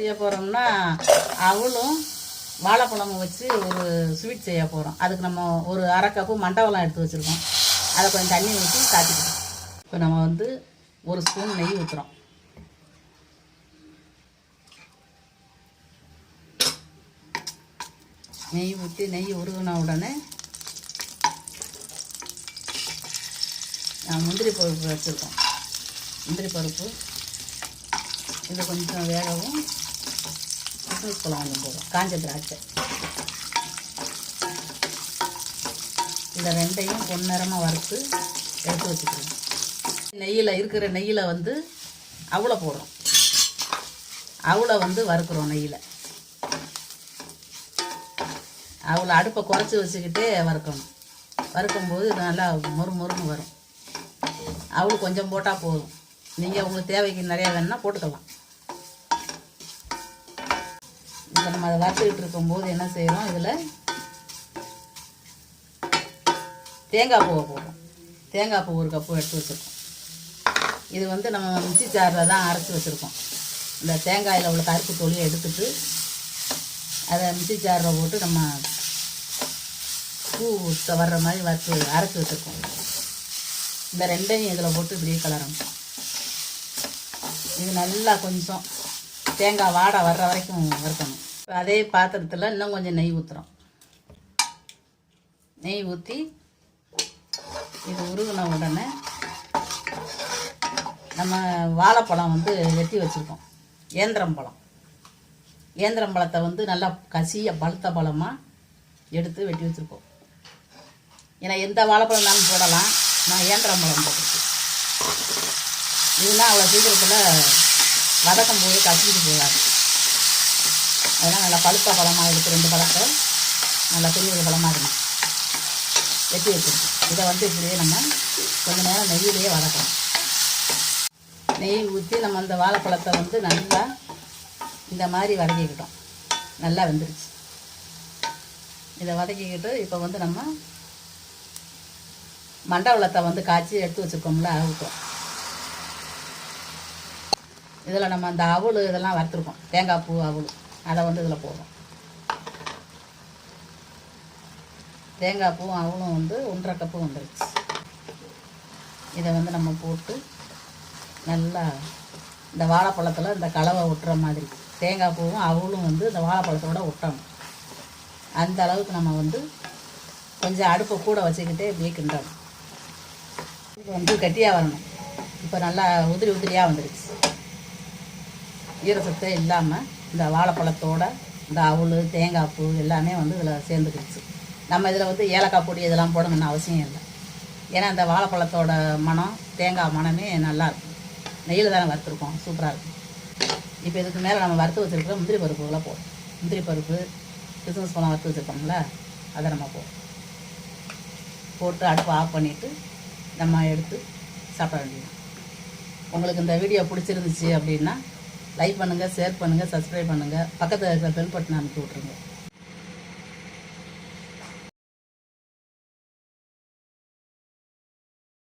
செய்ய போகிறோம்னா அவளும் வாழைப்பழமும் வச்சு ஒரு ஸ்வீட் செய்ய போகிறோம் அதுக்கு நம்ம ஒரு அரை கப்பு மண்டவெல்லாம் எடுத்து வச்சுருக்கோம். அதை கொஞ்சம் தண்ணி ஊற்றி காட்டிக்கிறோம் இப்போ நம்ம வந்து ஒரு ஸ்பூன் நெய் ஊற்றுறோம் நெய் ஊற்றி நெய் உருகின உடனே நான் முந்திரி பருப்பு வச்சுருக்கோம். முந்திரி பருப்பு. இது கொஞ்சம் வேகவும் கிஸ்மிஸ் பழம் போதும் காஞ்ச திராட்சை. இந்த ரெண்டையும் பொன்னிறமாக வறுத்து எடுத்து வச்சுக்கிறோம் நெய்யில் இருக்கிற நெய்யில் வந்து அவளை போடுறோம். அவளை வந்து வறுக்கிறோம் நெய்யில். அவளை அடுப்பை குறைச்சி வச்சுக்கிட்டே வறுக்கணும். வறுக்கும்போது இது நல்லா மொறு மொறுன்னு வரும். அவள் கொஞ்சம் போட்டால் போதும். நீங்கள் உங்களுக்கு தேவைக்கு நிறையா வேணுன்னா போட்டுக்கலாம். இப்போ நம்ம அதை வறுத்துக்கிட்டு இருக்கும்போது என்ன செய்கிறோம் இதில் தேங்காய் பூவை போடுறோம். தேங்காய் பூ ஒரு கப்பு எடுத்து வச்சுருக்கோம். இது வந்து நம்ம மிக்சி சாரில் தான் அரைச்சி வச்சுருக்கோம். இந்த தேங்காயில் உள்ள கருப்பு தொழிலை எடுத்துட்டு அதை மிக்சி சாரில் போட்டு நம்ம பூ வர்ற மாதிரி வறுத்து அரைச்சி வச்சுருக்கோம். இந்த ரெண்டையும் இதில் போட்டு இப்படியே கலரணும். இது நல்லா கொஞ்சம் தேங்காய் வாடை வர்ற வரைக்கும் வறுக்கணும். இப்போ அதே பாத்திரத்தில் இன்னும் கொஞ்சம் நெய் ஊற்றுறோம் நெய் ஊற்றி இது உருகின உடனே நம்ம வாழைப்பழம் வந்து வெட்டி வச்சுருக்கோம். ஏந்திரம் பழம். ஏந்திரம் பழத்தை வந்து நல்லா கசிய பழுத்த பழமாக எடுத்து வெட்டி வச்சுருக்கோம். ஏன்னா எந்த வாழைப்பழம்னாலும் போடலாம். நான் ஏந்திரம் பழம் போட்டிருக்கேன். இதுனா அவ்வளோ சீக்கிரத்தில் வதக்கும் போது கசிட்டு போகாது. அதெல்லாம் நல்லா பழுத்த பழமாக எடுத்து ரெண்டு பழத்தை நல்லா பெரிய ஒரு பழமாக இருக்கணும் வெட்டி வச்சுருக்கோம் இதை வந்து இப்படியே நம்ம கொஞ்ச நேரம் நெய்யிலேயே வதக்கணும். நெய் ஊற்றி நம்ம அந்த வாழைப்பழத்தை வந்து நல்லா இந்த மாதிரி வதக்கிக்கிட்டோம். நல்லா வெந்துருச்சு. இதை வதக்கிக்கிட்டு இப்போ வந்து நம்ம மண்டவளத்தை வந்து காய்ச்சி எடுத்து வச்சுருக்கோம்ல அவுக்கும் இதில் நம்ம அந்த அவல் இதெல்லாம் வறுத்துருக்கோம். தேங்காய் பூ அவல் அதை வந்து இதில் போடுறோம். தேங்காய் பூவும் அவளும் வந்து ஒன்றரை கப்பு வந்துருச்சு. இதை வந்து நம்ம போட்டு நல்லா இந்த வாழைப்பழத்தில் இந்த கலவை ஒட்டுற மாதிரி தேங்காய் பூவும் அவளும் வந்து இந்த வாழைப்பழத்தோட ஒட்டணும். அந்த அளவுக்கு நம்ம வந்து கொஞ்சம் அடுப்பை கூட வச்சுக்கிட்டே இப்படியே கிண்டணும். இது வந்து கட்டியாக வரணும். இப்போ நல்லா உதிரி உதிரியாக வந்துருச்சு. ஈரசத்தே இல்லாமல் இந்த வாழைப்பழத்தோட இந்த அவல் தேங்காய் பூ எல்லாமே வந்து இதில் சேர்ந்துக்கிடுச்சு. நம்ம இதில் வந்து ஏலக்காய் பொடி இதெல்லாம் போடணும்னு அவசியம் இல்லை. ஏன்னா இந்த வாழைப்பழத்தோட மனம் தேங்காய் மனமே நல்லா இருக்கும். நெய்யில் தானே வறுத்துருக்கோம். சூப்பராக இருக்கும். இப்போ இதுக்கு மேலே நம்ம வறுத்து வச்சுருக்கிற முந்திரி பருப்புகளை போடும் முந்திரி பருப்பு கிறிஸ்மஸ் பழம் வறுத்து வச்சுருக்கோம்ல அதை நம்ம போடும் போட்டு அடுப்பை ஆஃப் பண்ணிவிட்டு நம்ம எடுத்து சாப்பிட வேண்டியது உங்களுக்கு இந்த வீடியோ பிடிச்சிருந்துச்சு அப்படின்னா லைக் பண்ணுங்கள் ஷேர் பண்ணுங்கள் சப்ஸ்கிரைப் பண்ணுங்கள் பக்கத்தில் இருக்கிற பெல் பட்டனை அனுப்பி விட்ருங்க